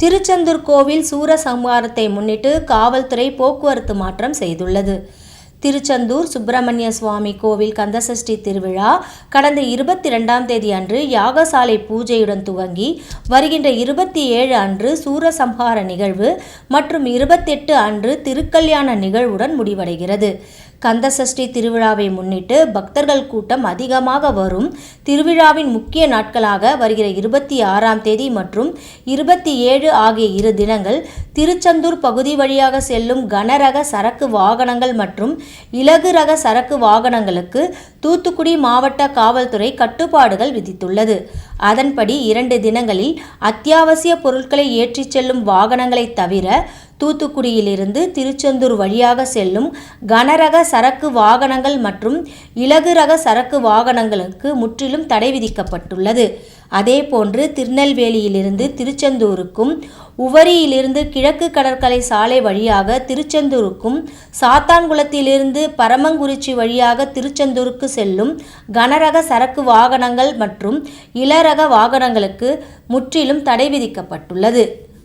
திருச்செந்தூர் கோவில் சூரசம்ஹாரத்தை முன்னிட்டு காவல்துறை போக்குவரத்து மாற்றம் செய்துள்ளது. திருச்செந்தூர் சுப்பிரமணிய சுவாமி கோவில் கந்தசஷ்டி திருவிழா கடந்த இருபத்தி ரெண்டாம் தேதி அன்று யாகசாலை பூஜையுடன் துவங்கி வருகின்ற இருபத்தி ஏழு அன்று சூரசம்ஹார நிகழ்வு மற்றும் இருபத்தெட்டு அன்று திருக்கல்யாண நிகழ்வுடன் முடிவடைகிறது. கந்தசஷ்டி திருவிழாவை முன்னிட்டு பக்தர்கள் கூட்டம் அதிகமாக வரும். திருவிழாவின் முக்கிய நாட்களாக வருகிற இருபத்தி ஆறாம் தேதி மற்றும் இருபத்தி ஏழு ஆகிய இரு தினங்கள் திருச்செந்தூர் பகுதி வழியாக செல்லும் கனரக சரக்கு வாகனங்கள் மற்றும் இலகு ரக சரக்கு வாகனங்களுக்கு தூத்துக்குடி மாவட்ட காவல்துறை கட்டுப்பாடுகள் விதித்துள்ளது. அதன்படி இரண்டு தினங்களில் அத்தியாவசிய பொருட்களை ஏற்றிச் செல்லும் வாகனங்களைத் தவிர தூத்துக்குடியிலிருந்து திருச்செந்தூர் வழியாக செல்லும் கனரக சரக்கு வாகனங்கள் மற்றும் இலகு ரக சரக்கு வாகனங்களுக்கு முற்றிலும் தடை விதிக்கப்பட்டுள்ளது. அதேபோன்று திருநெல்வேலியிலிருந்து திருச்செந்தூருக்கும் உவரியிலிருந்து கிழக்கு கடற்கரை சாலை வழியாக திருச்செந்தூருக்கும் சாத்தான்குளத்திலிருந்து பரமங்குறிச்சி வழியாக திருச்செந்தூருக்கு செல்லும் கனரக சரக்கு வாகனங்கள் மற்றும் இளரக வாகனங்களுக்கு முற்றிலும் தடை விதிக்கப்பட்டுள்ளது.